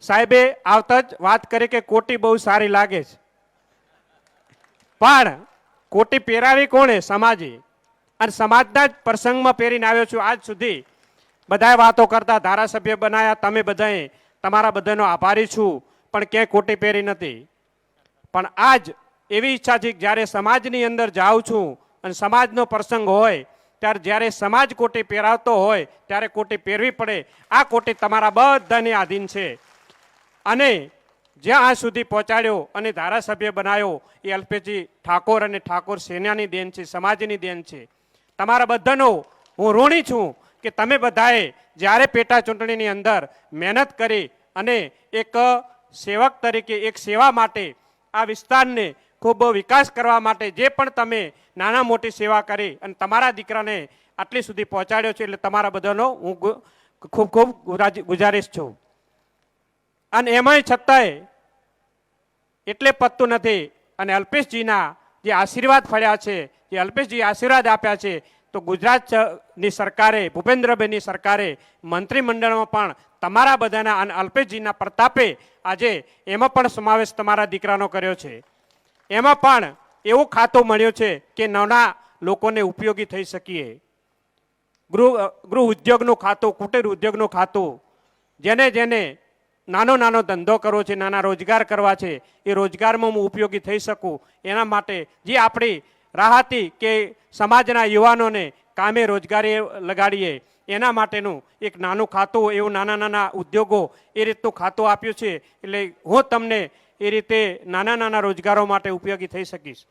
સાહેબે આવતા જ વાત કરી કે કોટી બહુ સારી લાગે છે. પણ કોટી પહેરાવી કોણે? સમાજે. અને સમાજના જ પ્રસંગમાં પહેરીને આવ્યો છું આજ સુધી. બધાએ વાતો કરતા ધારાસભ્ય બનાયા, તમે બધાએ તમારા બધાનો આભારી છું, પણ ક્યાંય કોટી પહેરી નથી. પણ આજ એવી ઈચ્છા છે કે જ્યારે સમાજની અંદર જાઉં છું અને સમાજનો પ્રસંગ હોય, ત્યારે જ્યારે સમાજ કોટી પહેરાવતો હોય, ત્યારે કોટી પહેરવી પડે. આ કોટી તમારા બધાને આધીન છે. અને જ્યાં આ સુધી પહોંચાડ્યો અને ધારાસભ્ય બનાવ્યો એ અલ્પેશજી ઠાકોર અને ઠાકોર સેનાની દેન છે, સમાજની દેન છે. તમારા બધાનો હું ઋણી છું કે તમે બધાએ જ્યારે પેટા ચૂંટણીની અંદર મહેનત કરી અને એક સેવક તરીકે, એક સેવા માટે આ વિસ્તારને ખૂબ વિકાસ કરવા માટે જે પણ તમે નાના મોટી સેવા કરી અને તમારા દીકરાને આટલી સુધી પહોંચાડ્યો છે એટલે તમારા બધાનો હું ખૂબ ખૂબ ગુજારીશ છું. અને એમાંય છતાંય એટલે પતતું નથી. અને અલ્પેશજીના જે આશીર્વાદ ફળ્યા છે, જે અલ્પેશજી આશીર્વાદ આપ્યા છે, તો ગુજરાતની સરકારે ભૂપેન્દ્રભાઈની સરકારે મંત્રીમંડળમાં પણ તમારા બધાના અને અલ્પેશજીના પ્રતાપે આજે એમાં પણ સમાવેશ તમારા દીકરાનો કર્યો છે. એમાં પણ એવું ખાતું મળ્યો છે કે નાના લોકોને ઉપયોગી થઈ શકીએ. ગૃહ ગૃહ ઉદ્યોગનું ખાતું, કુટીર ઉદ્યોગનું ખાતું, જેને જેને નાનો નાનો ધંધો કરવો છે, નાના રોજગાર કરવા છે, એ રોજગારમાં હું ઉપયોગી થઈ શકું. એના માટે જે આપણી રાહતી કે સમાજના યુવાનોને કામે રોજગારી લગાડીએ, એના માટેનું એક નાનું ખાતું, એવું નાના નાના ઉદ્યોગો એ રીતનું ખાતું આપ્યું છે. એટલે હું તમને એ રીતે નાના નાના રોજગારો માટે ઉપયોગી થઈ શકીશ.